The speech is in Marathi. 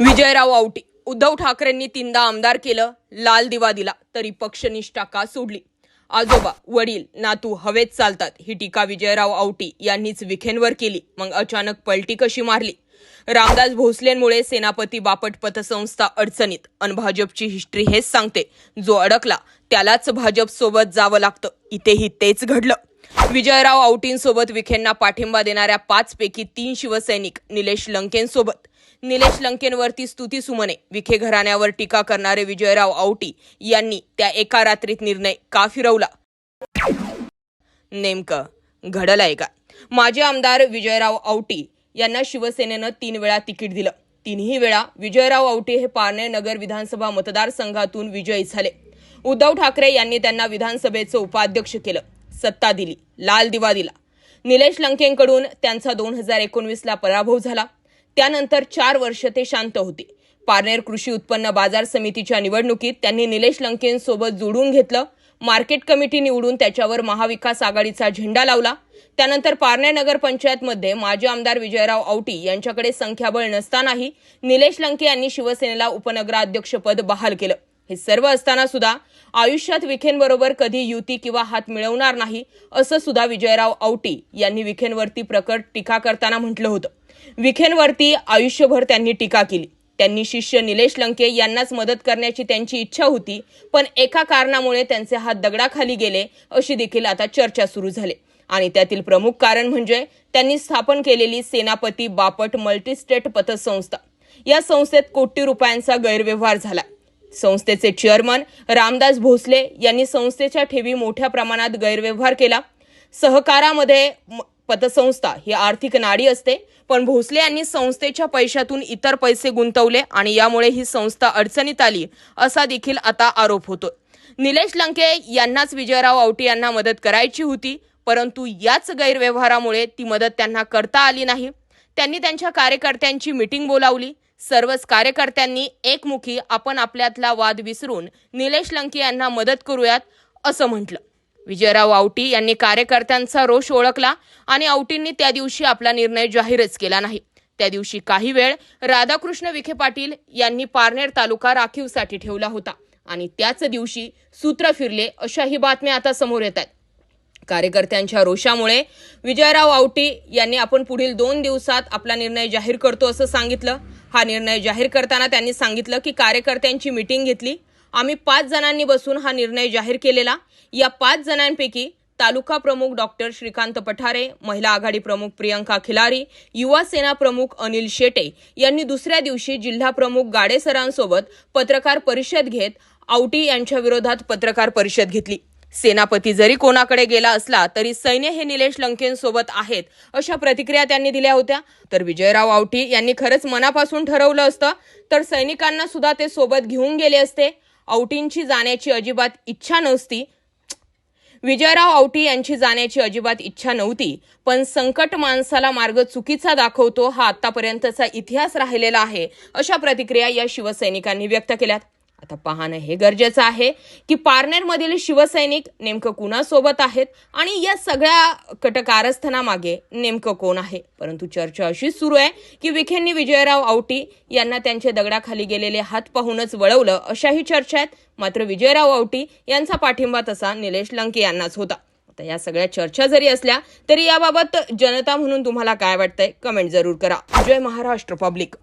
विजयराव औटी उद्धव ठाकरेंनी तीनदा आमदार केलं लाल दिवा दिला तरी पक्षनिष्ठा का सोडली? आजोबा वडील नातू हवेत चालतात. ही टीका विजयराव औटी यांनीच विखेंवर केली मग अचानक पलटी कशी मारली? रामदास भोसलेंमुळे सेनापती बापट पतसंस्था अडचणीत. अन भाजपची हिस्ट्री हेच सांगते जो अडकला त्यालाच भाजप सोबत जावं लागतं. इथेही तेच घडलं. विजयराव औटींसोबत विखेंना पाठिंबा देणाऱ्या पाचपैकी तीन शिवसैनिक निलेश लंकेंसोबत. निलेश लंकेंवरती स्तुती सुमने. विखे घराण्यावर टीका करणारे विजयराव औटी यांनी त्या एका रात्रीत निर्णय का फिरवला? नेमकं घडलंय का? माजी आमदार विजयराव औटी यांना शिवसेनेनं तीन वेळा तिकीट दिलं. तिन्ही वेळा विजयराव औटी हे पारणे नगर विधानसभा मतदारसंघातून विजयी झाले. उद्धव ठाकरे यांनी त्यांना विधानसभेचं उपाध्यक्ष केलं. सत्ता दिली. लाल दिवा दिला. निलेश लंकेंकडून त्यांचा दोन हजार एकोणवीसला पराभव झाला. त्यानंतर चार वर्ष ते शांत होते. पारनेर कृषी उत्पन्न बाजार समितीच्या निवडणुकीत त्यांनी निलेश लंकेंसोबत जोडून घेतलं. मार्केट कमिटी निवडून त्याच्यावर महाविकास आघाडीचा झेंडा लावला. त्यानंतर पारनेर नगर पंचायतमध्ये माजी आमदार विजयराव औटी यांच्याकडे संख्याबळ नसतानाही निलेश लंके यांनी शिवसेनेला उपनगराध्यक्षपद बहाल केलं. हे सर्व असताना सुद्धा आयुष्यात विखेंबरोबर कधी युती किंवा हात मिळवणार नाही असं सुद्धा विजयराव औटी यांनी विखेंवरती प्रकट टीका करताना म्हटलं होतं. विखेंवरती आयुष्यभर त्यांनी टीका केली. त्यांनी शिष्य निलेश लंके यांनाच मदत करण्याची त्यांची इच्छा होती पण एका कारणामुळे त्यांचे हात दगडाखाली गेले अशी देखील आता चर्चा सुरू झाली. आणि त्यातील प्रमुख कारण म्हणजे त्यांनी स्थापन केलेली सेनापती बापट मल्टीस्टेट पतसंस्था. या संस्थेत कोटी रुपयांचा गैरव्यवहार झाला. संस्थेचे चेअरमन रामदास भोसले यांनी संस्थेच्या ठेवी मोठ्या प्रमाणात गैरव्यवहार केला. सहकारामध्ये पतसंस्था ही आर्थिक नाडी असते पण भोसले यांनी संस्थेच्या पैशातून इतर पैसे गुंतवले आणि यामुळे ही संस्था अडचणीत आली असा देखील आता आरोप होतो निलेश लंके यांनाच विजयराव औटी यांना मदत करायची होती परंतु याच गैरव्यवहारामुळे ती मदत त्यांना करता आली नाही. त्यांनी त्यांच्या कार्यकर्त्यांची मिटिंग बोलावली. सर्वच कार्यकर्त्यांनी एकमुखी आपण आपल्यातला वाद विसरून निलेश लंके यांना मदत करूयात असं म्हटलं. विजयराव आवटी यांनी कार्यकर्त्यांचा रोष ओळखला आणि आवटींनी त्या दिवशी आपला निर्णय जाहीरच केला नाही. त्या दिवशी काही वेळ राधाकृष्ण विखे पाटील यांनी पारनेर तालुका राखीवसाठी ठेवला होता आणि त्याच दिवशी सूत्र फिरले अशाही बातम्या आता समोर येत आहेत. कार्यकर्त्यांच्या रोषामुळे विजयराव आवटी यांनी आपण पुढील दोन दिवसात आपला निर्णय जाहीर करतो असं सांगितलं. हा निर्णय जाहीर करताना त्यांनी सांगितलं की कार्यकर्त्यांची मिटिंग घेतली. आम्ही पाच जणांनी बसून हा निर्णय जाहीर केलेला. या पाच जणांपैकी तालुका प्रमुख डॉक्टर श्रीकांत पठारे महिला आघाडी प्रमुख प्रियंका खिलारी युवा सेना प्रमुख अनिल शेटे यांनी दुसऱ्या दिवशी जिल्हा प्रमुख गाडेसरांसोबत पत्रकार परिषद घेत आवटी यांच्या विरोधात पत्रकार परिषद घेतली. सेनापती जरी कोणाकडे गेला असला तरी सैन्य हे निलेश लंकेंसोबत आहेत अशा प्रतिक्रिया त्यांनी दिल्या होत्या. तर विजयराव आवटी यांनी खरंच मनापासून ठरवलं असतं तर सैनिकांना सुद्धा ते सोबत घेऊन गेले असते. औटींची जाण्याची अजिबात इच्छा नसती. विजयराव औटी यांची जाण्याची अजिबात इच्छा नव्हती. पण संकट माणसाला मार्ग चुकीचा दाखवतो हा आतापर्यंतचा इतिहास राहिलेला आहे अशा प्रतिक्रिया या शिवसैनिकांनी व्यक्त केल्यात. आता पाहणं हे गरजेचं आहे की पारनेरमधील शिवसैनिक नेमकं कुणासोबत आहेत आणि या सगळ्या कटकारस्थानामागे नेमकं कोण आहे? परंतु चर्चा अशीच सुरू आहे की विखेंनी विजयराव औटी यांना त्यांचे दगडाखाली गेलेले हात पाहूनच वळवलं अशाही चर्चा आहेत. मात्र विजयराव आवटी यांचा पाठिंबा तसा निलेश लंके यांनाच होता. आता या सगळ्या चर्चा जरी असल्या तरी याबाबत जनता म्हणून तुम्हाला काय वाटतंय? कमेंट जरूर करा. जय महाराष्ट्र पब्लिक.